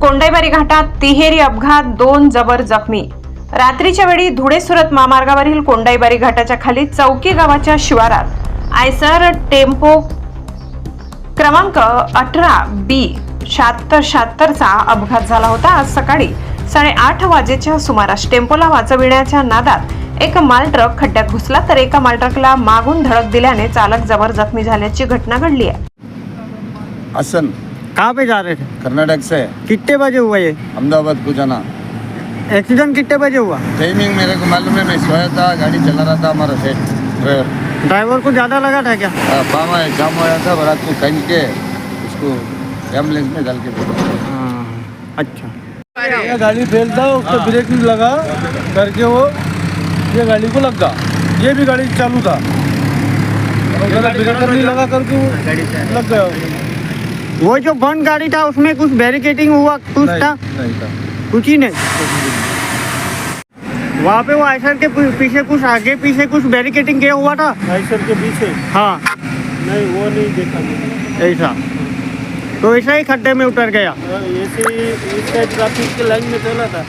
कोंडाईबारी घाटात तिहेरी अपघात दोन जबर जखमी. रात्रीच्या वेळी धुळे सुरत महामार्गावरील कोंडाईबारी घाटाच्या खाली चौकी गावाच्या शिवारात. आयसर टेम्पो क्रमांक अठरा बी शहात्तर शहात्तरचा अपघात झाला होता. आज सकाळी साडेआठ वाजेच्या सुमारास टेम्पोला वाचविण्याच्या नादात एक माल ट्रक खड्ड्यात घुसला तर एका माल ट्रकला मागून धडक दिल्याने चालक जबर जखमी झाल्याची घटना घडली आहे. कहाँ पे जा रहे थे? कर्नाटक से। कितने बजे हुआ ये? अहमदाबाद को जाना एक्सीडेंट कितने बजे हुआ? टाइमिंग मेरे को मालूम है मैं सोया था गाड़ी चला रहा था हमारा सेठ ड्राइवर ड्राइवर को ज़्यादा लगा था क्या? पामा है जाम होया था रात को खन के उसको एंबुलेंस में डाल के हाँ अच्छा। ये गाड़ी फेल था उसका ब्रेक नहीं लगा करके वो ये गाड़ी को लगा ये भी गाड़ी चालू था। ब्रेक नहीं लगा करके वो लग गया। वो जो बंद गाड़ी था उसमें कुछ बैरिकेटिंग हुआ कुछ था? नहीं नहीं था। कुछ ही नहीं। वहाँ पे वो आयसर के पीछे कुछ आगे पीछे कुछ बैरिकेटिंग किया हुआ था? आइसर के पीछे? हाँ। नहीं वो नहीं देखा ऐसा। तो ऐसा ही खड्डे में उतर गया। ऐसे ट्रैफिक के लाइन में चला था।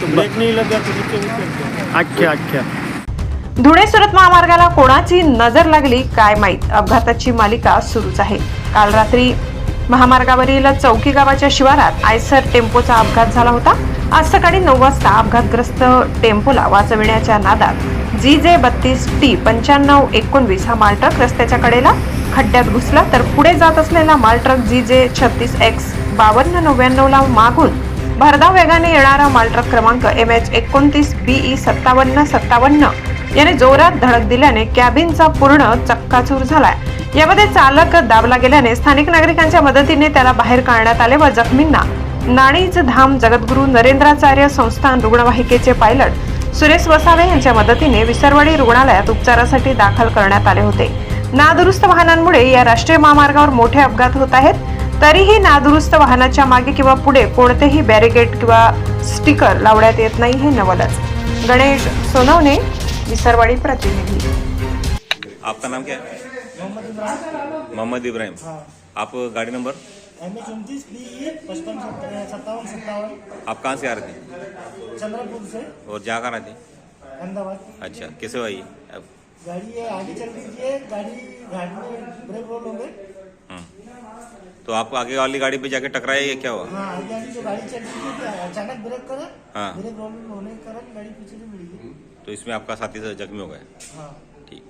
तो ब्रेक नहीं लगा तो नीचे उतर गया। अच्छा अच्छा। धुळे सुरत महामार्गाला कोणाची नजर लागली काय माहीत? अपघाताची मालिका सुरूच आहे. काल रात्री महामार्गावरील चौकी गावाच्या शिवारात आयसर टेम्पोचा अपघात झाला होता. आज सकाळी नऊ वाजता अपघातग्रस्त टेम्पोला वाचविण्याच्या नादात जी जे बत्तीस टी पंच्याण्णव एकोणवीस हा मालट्रक रस्त्याच्या कडेला खड्ड्यात घुसला तर पुढे जात असलेला मालट्रक जी जे छत्तीस एक्स बावन्न नव्याण्णवला मागून भरधाव वेगाने येणारा मालट्रक क्रमांक एम एच एकोणतीस बीई सत्तावन्न सत्तावन्न याने जोरात धडक दिल्याने कॅबिनचा पूर्ण चक्काचूर झालाय. यामध्ये चालक दाबला गेल्याने स्थानिक नागरिकांच्या मदतीने त्याला बाहेर काढण्यात आले व जखमींना नाणीज धाम जगद्गुरू नरेंद्राचार्य संस्थान रुग्णवाहिकेचे पायलट सुरेश वसावे यांच्या मदतीने विसरवाडी रुग्णालयात उपचारासाठी दाखल करण्यात आले होते. नादुरुस्त वाहनांमुळे या राष्ट्रीय महामार्गावर मोठे अपघात होत आहेत. तरीही नादुरुस्त वाहनाच्या मागे किंवा पुढे कोणतेही बॅरिगेट किंवा स्टिकर लावण्यात येत नाही हे नवलच. गणेश सोनवणे विसरवाडी प्रतिनिधी. आपका नाम क्या है? मोहम्मद इब्राहिम। आप गाड़ी नंबर? एम एच उनतीस बी ई पचपन सत्तावन सत्तावन। आप कहाँ से आ रहे थे? चंद्रपुर से। और जहाँ कहाँ रहते? अहमदाबाद। अच्छा कैसे हुआ ये? अब, गाड़ी ये आगे चल रही थी गाड़ी घाट में ब्रेक रोल हो गए। हम्म। तो आपको आगे वाली गाड़ी पे जाके टकराया ये क्या हुआ? हाँ आगे जो गाड़ी चल रही थी अचानक ब्रेक करा? हाँ। ब्रेक रोल होने के कारण गाड़ी पीछे से मिल तो इसमें आपका साथी से जख्मी हो गया। हाँ। ठीक।